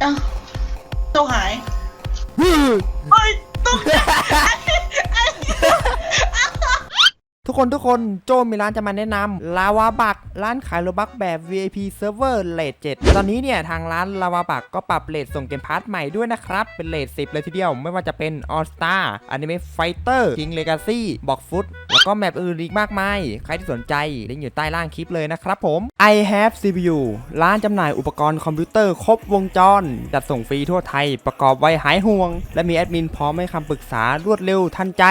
เอ้าตู้หาย เฮ้ยตู้ ทุกคนทุกคนโจมีร้านจะมาแนะนำลาวาบักร้านขายโลบักแบบ VIP Server เลท7ตอนนี้เนี่ยทางร้านลาวาบักก็ปรับเลทส่งเกมพาร์ทใหม่ด้วยนะครับ เป็นเลท10 เลยทีเดียว ไม่ว่าจะเป็น All Star Anime Fighter King Legacy บอกฟุตแล้วก็แมปอื่นอีกมากมาย ใครที่สนใจลิงก์อยู่ใต้ล่างคลิปเลยนะครับผม I have CPU ร้านจำหน่ายอุปกรณ์คอมพิวเตอร์ครบวงจร จัดส่งฟรีทั่วไทยประกอบไว้หายห่วง และมีแอดมินพร้อมให้คำปรึกษารวดเร็วทันใจ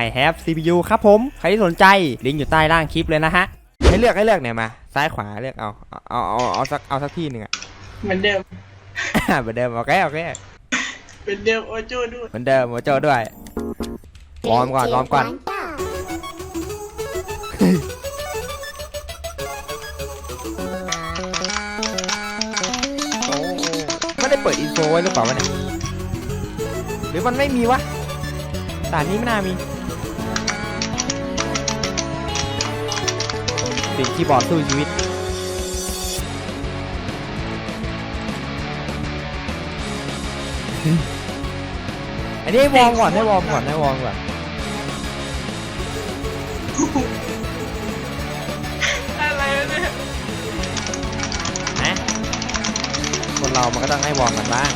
I have CPU ครับผมใครที่สนใจลิงก์อยู่ใต้ล่างคลิปเลยนะฮะให้เลือกให้เลือกเนี่ยมาซ้ายขวาเลือกเอาเอาเอาเอาเอาสักเอาสักที่หนึ่งอะเหมือนเดิมเหมือนเดิมโอเคโอเคเหมือนเดิมโอโจ้ด้วยเหมือนเดิมโมโจด้วยวอร์มก่อนวอร์มก่อนโอ้ไม่ได้เปิดอินโฟไว้หรือเปล่าวะเนี่ยหรือมันไม่มีวะด่านนี้ไม่น่ามี สียงคีย์บอร์ดสู้ชีวิต อันนี้ให้วอร์มก่อนให้วอร์มก่อนให้วอร์มก่อนอะไรวะเนี่ยนะคนเรามันก็ต้องให้วอร์มกันบ้าง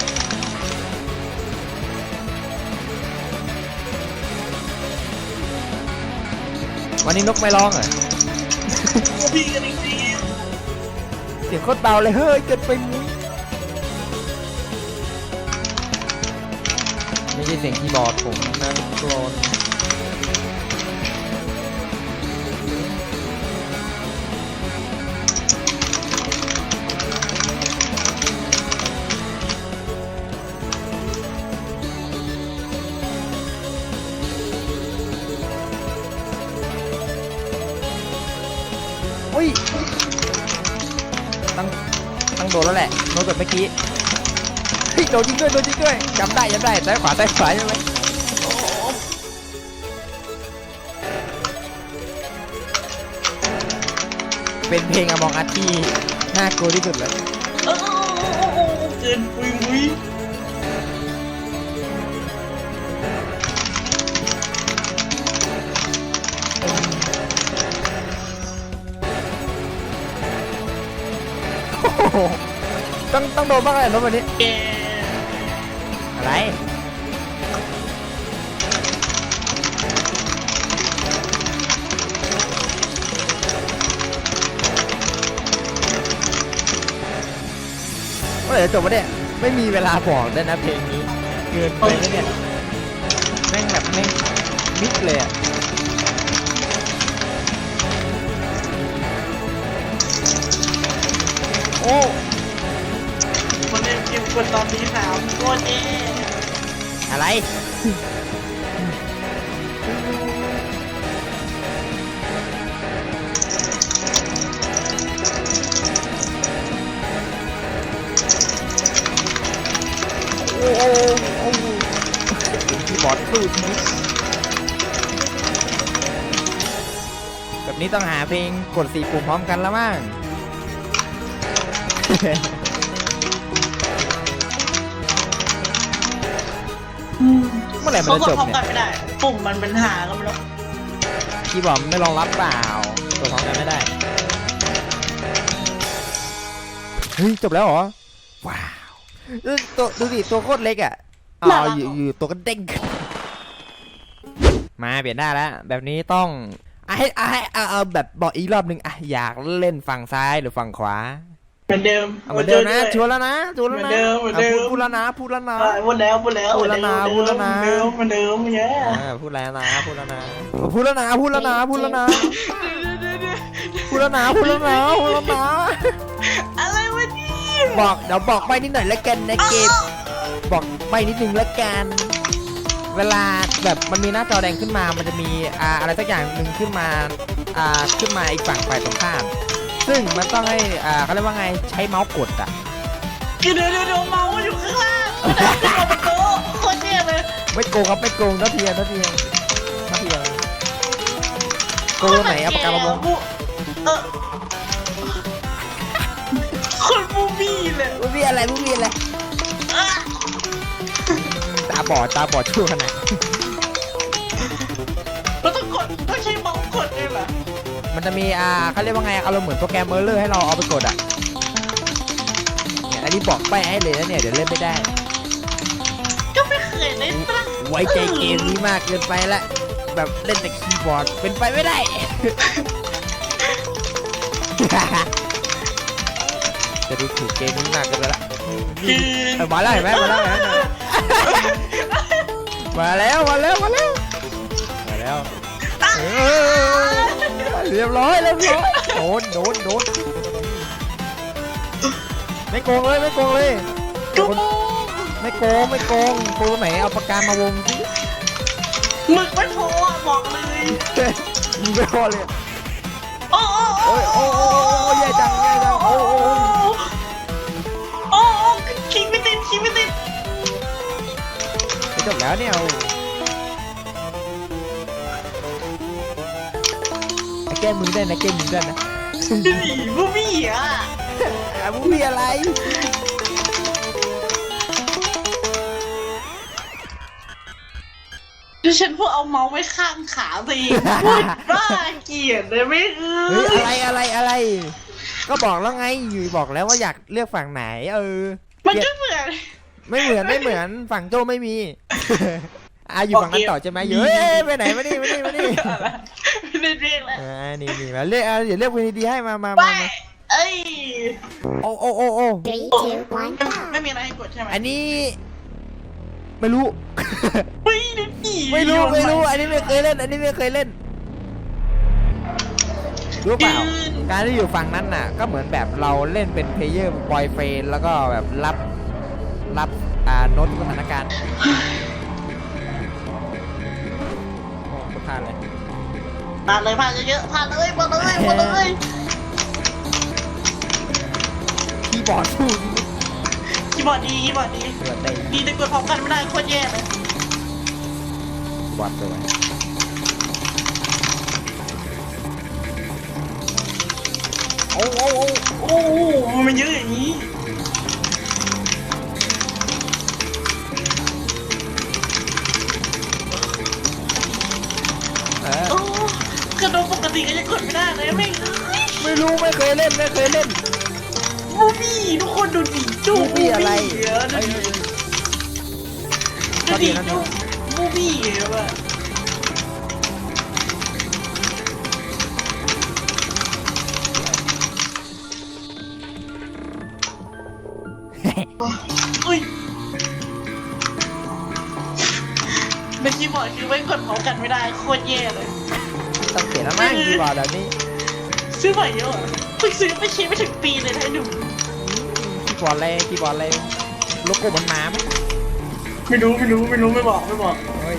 วันนี้นกไม่ร้องเหรอโอ้ พี่กันจริงๆเสียงโคตรเบาเลยเฮ้ยเกิดไปมุ้ยไม่ใช่เสียงคีย์บอร์ดผมนะทุกคน โดนแล้วแหละโดนแบบเมื่อกี้เฮ้ยโดนจริงด้วยโดนจริงด้วยจำได้จำได้ซ้ายขวาซ้ายขวาใช่ไหมเป็นเพลงอมองอัดที่น่ากลัวที่สุดเลยๆโอ้โหเกินปุยมุ้ยโอ้โห ต้องต้องโดนบ้างแหละรถวันนี้แกอะไร เมื่อไหร่จะจบวะเนี่ย ไม่มีเวลาบอกด้วยนะเพลงนี้ เกินไปแล้วเนี่ย แม่งแบบแม่งมิดเลยอะโอ้มันเล่นเกมคนตอนนี้สามโคตรเจ๊อะไร โอ้โอ้โอ้ที่บอร์ดสู้ชีวิตแบบนี้ต้องหาเพลงกดสี่ปุ่มพร้อมกันแล้วมั้ง มื่อไหร่มันเขาจะกจดบพร้อมเนี่ยกันไม่ได้ ปุ่มมันเป็นหากันไม่รู้คีย์บอร์ดไม่รองรับเปล่าตัวพร้อมกันไม่ได้ เฮ้ยจบแล้วเหรอ ว้าวเอ้ยตัวดูดิตัวโคตรเล็กอะอ๋ออยู่อยู่ตัวก็เด้งขึ้นมาเปลี่ยนได้แล้ว แบบนี้ต้องอะให้อะให้เอาเอาแบบบอกอีกรอบหนึ่งอะอยากเล่นฝั่งซ้ายหรือฝั่งขวา เหมือนเดิมเอาเหมือนเดิมนะชวนแล้วนะชวนแล้วนะเหมือนเดิมเหมือนเดิมะพูดพูดแล้วนะพูดแล้วนะอะพูดแล้วพูดแล้วพูดแล้วนะพูดแล้วนะเหมือนเดิมเหมือนเดิมเนี่ยอ่าพูดแล้วนะพูดแล้วนะพูดแล้วนะพูดแล้วนะพูดแล้วนะพูดแล้วนะพูดแล้วนะพูดแล้วนะอะไรวะเนี่ยบอกเดี๋ยวบอกไปนิดหน่อยแล้วกันนะเกมบอกไปนิดนึงแล้วกันเวลาแบบมันมีหน้าจอแดงขึ้นมา มันจะมีอ่าอะไรสักอย่างหนึ่งขึ้นมาอ่าขึ้นมาอีกฝั่งฝ่ายตรงข้าม ซึ่งมันต้องให้อ่าเขาเรียกว่าไงใช้เมาส์กดอะคือเดี๋ยวเดี๋ยวเดี๋ยวเมาส์อยู่ข้างล่างมันเอาขึ้นมาบนโต๊ะโคตรเท่เลยไม่โกงครับไม่โกงเท่าเทียมเท่าเทียมเท่าเทียมโกงไหนเอาปากกามาวงเออคนบูบี้เลยมึงมีอะไรมึงมีอะไรตาบอดตาบอดชั่วขนาด มันจะมีอ่าเขาเรียกว่าไงอารมณ์เหมือนโปรแกรมเมอร์เลอร์ให้เราเอาไปกดอะเนี่ยอันนี้บอกไปให้เลยนะเนี่ยเดี๋ยวเล่นไม่ได้ ก็ไม่เคยเล่นปะไว้ใจเกมนี้มากเกินไปละแบบเล่นแต่คีย์บอร์ดเป็นไปไม่ได้ จะดูถูกเกมนี้มากเกินไปละคือเออมาแล้วเห็นไหมมาแล้วเห็นไหมมาแล้วมาแล้วมาแล้วมาแล้วเออ เรียบร้อยเรียบร้อยโดนโดนโดนไม่โกงเลยไม่โกงเลยกูไม่โกงไม่โกงโกงไหนเอาปากกามาวงสิหมึกไม่พออะบอกเลยมึงไม่พอเลยโอ้โอ้โอ้ยโอ้โอ้โอ้แย่จังแย่จังโอ้โอ้โอ้โอ้คิงไม่ติดคิงไม่ติดไม่จบแล้วเนี่ย แก้มือได้นะแก้มือได้นะบูบี้อะอะมึงมีอะไร ดิฉันพวกเอาเมาส์ไว้ข้างขาตัวเองพูดบ้าเกลียดเลยไม่เอเฮ้ยออะไรอะไรอะไร ก็บอกแล้วไงอยู่บอกแล้วว่าอยากเลือกฝั่งไหน เออมันเกลียก็ดเหมือน ไม่เหมือนไม่เหมือนฝั่งโจไม่มี อะอยู่ฝั่งนั้นต่อใช่ไหมเฮ้ยไปไหนมานี่มานี่มานี่ไม่ได้เรียกแล้วอ่านี่นี่มาเรียกอะเดี๋ยวเรียกวินดีให้มามาไปมามาเอ้ยโอ้โอ้โอ้โอ้ Three, two, one, go. ไม่มีอะไรให้กดใช่ไหมอันนี้ไม่รู้ไม่ได้หนีไม่รู้ไม่รู้ อันนี้ไม่เคยเล่น อันนี้ไม่เคยเล่น รู้เปล่า การที่อยู่ฝั่งนั้นน่ะ ก็เหมือนแบบเราเล่นเป็นเพลเยอร์บอยเฟนแล้วก็แบบรับ รับ อ่าโน้ตสถานการณ์ โอ้ก็พลาดเลยผ่านเลยผ่านเยอะๆผ่านเลยผ่านเลยผ่านเลยคีย์บอร์ดสู้คีย์บอร์ดดีคีย์บอร์ดดีเกิดได้ดีแต่กดพร้อมกันไม่ได้โคตรแย่เลยคีย์บอร์ดสวยโอ้โอ้โอ้โอ้โหมันเยอะอย่างนี้ ไม่รู้ไม่เคยเล่นไม่เคยเล่นบูบี้ทุกคนดูดิดูบูบี้อะไรเยอะดูเอ้ยดิพอดีนะดูบูบี้เยอะอะอุ้ยในคีย์บอร์ดคือไม่กดพร้อมกันไม่ได้โคตรแย่เลยต้องเขียนแล้วมั้งคีย์บอร์ดแบบนี้ ซื้อใหม่เยอะอะเพิ่งซื้อไม่ใช้ไม่ถึงปีเลยนะให้ดูคีย์บอร์ดอะไรคีย์บอร์ดอะไรโลโก้มันหมาไหมไม่รู้ไม่รู้ไม่รู้ไม่บอกไม่บอก เฮ้ย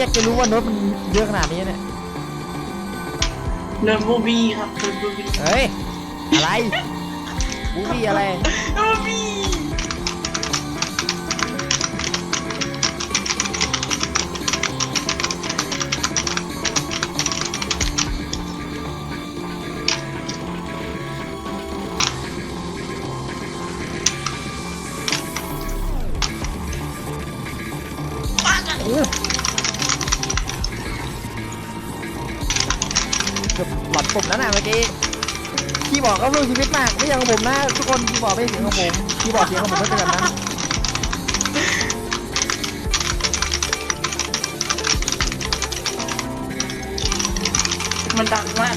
อยากจะรู้ว่าโน้ตมันเยอะขนาดนี้เนี่ยเริ่มบูบี้ครับเริ่มบูบี้เฮ้ย อะไรบูบี้อะไร บูบี้ กือบหลอดปุ่มแล้วนะเมื่อกี้คีย์บอร์ดก็รู้ชีวิตมากไม่อย่างของผมนะทุกคนคีย์บอร์ดไม่เสียงของผมคีย์บอร์ดเสียงของผมไม่เป็นแบบนั้นมันดังมาก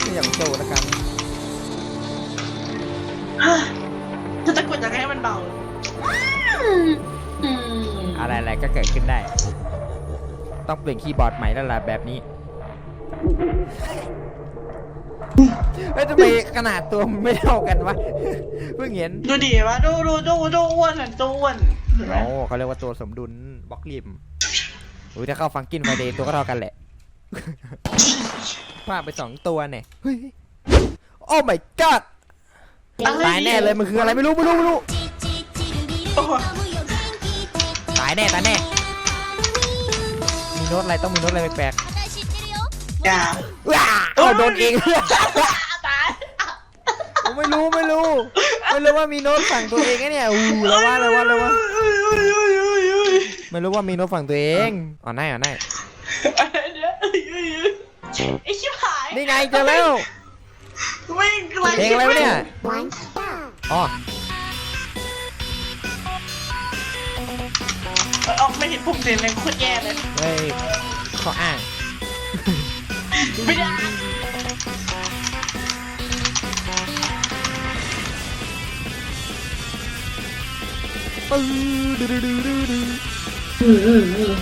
ไม่อย่างโจแล้วกันจะตะกดยังไงให้มันเบาอืมอะไรๆก็เกิดขึ้นได้ ต้องเปลี่ยนคีย์บอร์ดใหม่แล้วล่ะแบบนี้ เฮ้ยทำไมขนาดตัวมันไม่เท่ากันวะ เพิ่งเห็นดูดิวะดูดูดูดูอ้วนอะดูอ้วนเห็นไหมโอ้เขาเรียกว่าตัวสมดุลบล็อกริมอุ้ยถ้าเข้าฟังกินไฟเดย์ตัวก็เท่ากันแหละ พลาดไปสองตัวเนี่ยเฮ้ยโอ้ my god ตายแน่เลยมันคืออะไรไม่รู้ไม่รู้ไม่รู้โอ้ยตายแน่ตายแน่มีโน้ตอะไรต้องมีโน้ตอะไรแปลกอย่าๆ ว้าเอาโดนเองตายผมไม่รู้ไม่รู้ไม่รู้ว่ามีโน้ตฝั่งตัวเองไงเนี่ยอู้แล้วว่าแล้วว่าแล้วว่าอุ้ยอุ้ยอุ้ยอุ้ยอุ้ยไม่รู้ว่ามีโน้ตฝั่งตัวเองอ๋อได้อ๋อได้อะไรเนี่ยอุ้ยอุ้ยอุ้ยไอชิบหายนี่ไงเจอแล้วไม่กลเพลงอะไรวะเนี่ยอ๋อออกไม่เห็นปุ่มเสียงเลยโคตรแย่เลยเฮ้ยข้ออ้าง ไม่ได้ปื้อดื้อดื้อดื้อดื้ออืมอืมอืม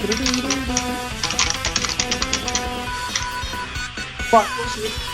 ดื้อดื้อดื้อดื้อ Fuck.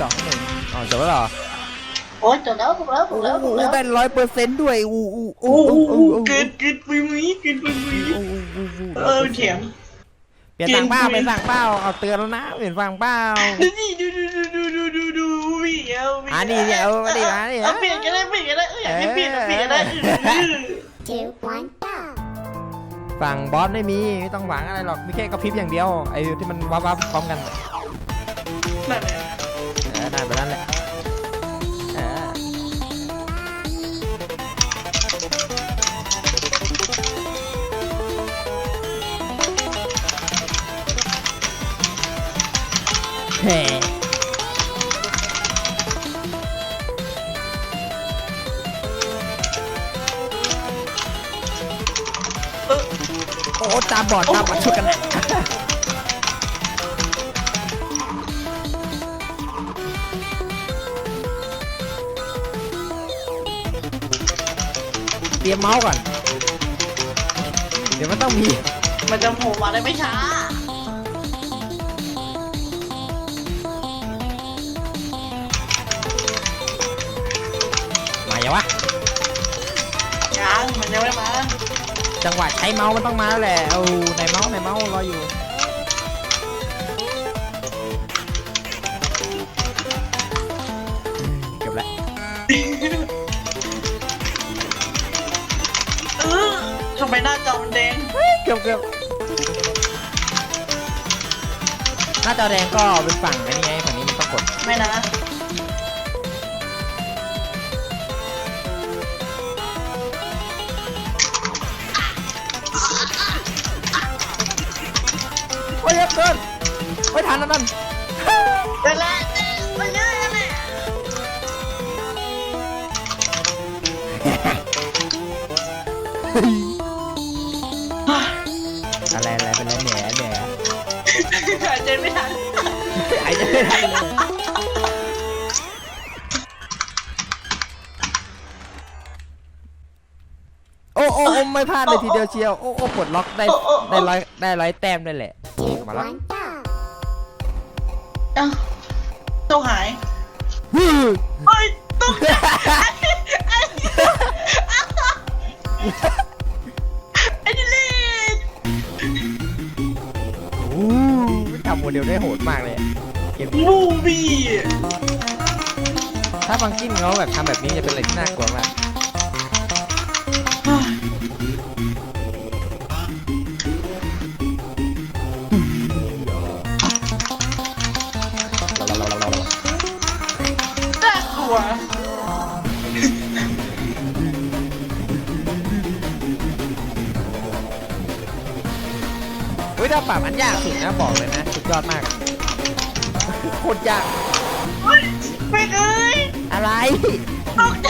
สองหนึ่งอ๋อจบแล้วเหรอโอ้ยจบแล้วจบแล้วจบแล้วจบแล้วได้ร้อยเปอร์เซ็นต์ด้วยอู้อู้โอ้อู้โหอู้อู้เกินเกินปุยมุ้ยเกินปุยมุ้ยอู้อู้อู้เออเถียงเปลี่ยนสั่งเป้าเปลี่ยนสั่งเป้าเอาเตือนแล้วนะเปลี่ยนสั่งเป้าดูนี่ดูดูดูดูดูดูดูวิ่งเอาวิ่งอะนี่เนี่ยเอามาดิมาดิเอาเปลี่ยนกันได้เปลี่ยนกันได้เอออยากให้เปลี่ยนเปลี่ยนกันได้เออ two, one, go. ฝั่งบอสไม่มีไม่ต้องหวังอะไรหรอกมีแค่กระพริบอย่างเดียวไอ้ที่มันวับวับพร้อมกันนั่นแหละ ได้ไปนั่นแหละเฮ้โอ้ตาบอดตาบอดช่วยกันนะ เตรียมเมาส์ก่อน เดี๋ยวมันต้องมี มันจะโผล่มาได้ไม่ช้า มาอย่าวะ ยัง มันยังไม่มา จังหวะใช้เมาส์มันต้องมาแล้วแหละ เอาในเมาส์ในเมาส์รออยู่ ไมหน้าจอมันแดงเกือบเกือบหน้าจอแดงก็เป็นฝั่งไอ้นี่ไงฝั่งนี้มันต้องกดไม่นะโอ้ยเยอะเกินโอ้ยทันแล้วนั่นเดี๋ยวแหละ อะไรอะไรเป็นไรแหน่แหน่หายใจไม่ทันไอ้จไม่ทันเลยโอ้โอ้โอ้ไม่พลาดเลยทีเดียวเชียวโอ้โอ้ปลดล็อกได้ได้ร้อยได้ร้อยแต้มได้แหละมาแล้วเอ้าต้องหายฮึเฮ้ยต้อ ทำโมเดลได้โหดมากเลยกมนี้มูบี้ ถ้าฟังกินเขาแบบทำแบบนี้จะเป็นอะไรที่น่ากลัวมาก ถ้าปรับอันยากสุดนะบอกเลยนะสุดยอดมากโคตรยาก เฮ้ยไม่เอ้ยอะไร ตกใจ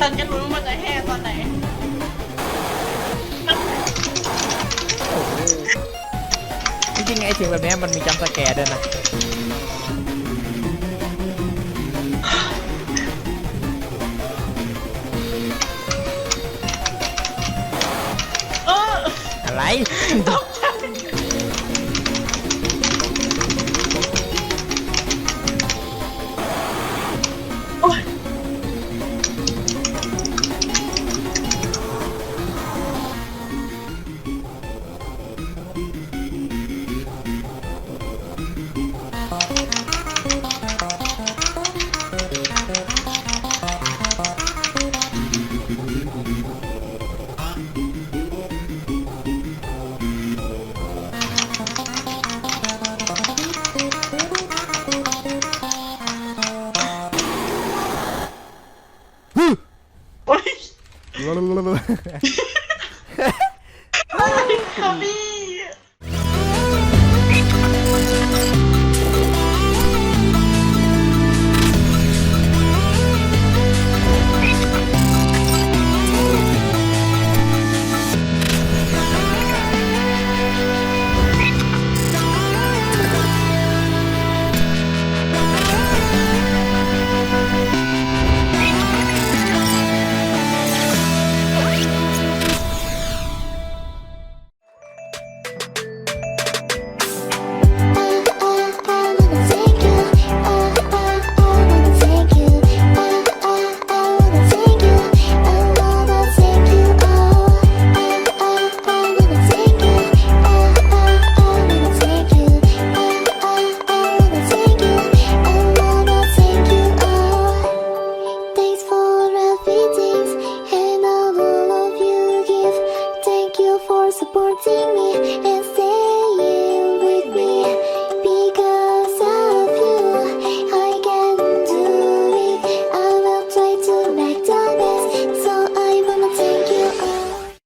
ฉันจะรู้ว่ามันจะแห่ตอนไหนจริงๆไอ้เสียงแบบเนี้ยมันมีจัมป์สแกร์ด้วยนะ เอออะไร ตก